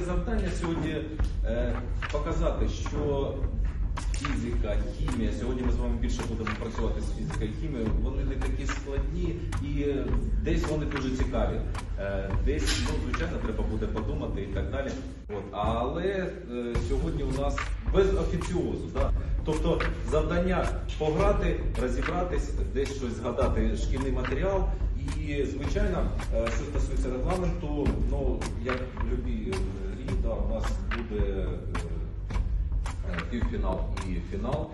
завдання сьогодні е, показати, що фізика, хімія, сьогодні ми з вами більше будемо працювати з фізикою і хімією, вони не такі складні і е, десь вони дуже цікаві. Е, десь, ну, звичайно, треба буде подумати і так далі. От. Але е, сьогодні у нас без офіціозу. Да? Тобто завдання пограти, розібратись, десь щось згадати шкільний матеріал. І, звичайно, е, що стосується регламенту, ну, як в у нас буде е, е, півфінал і фінал.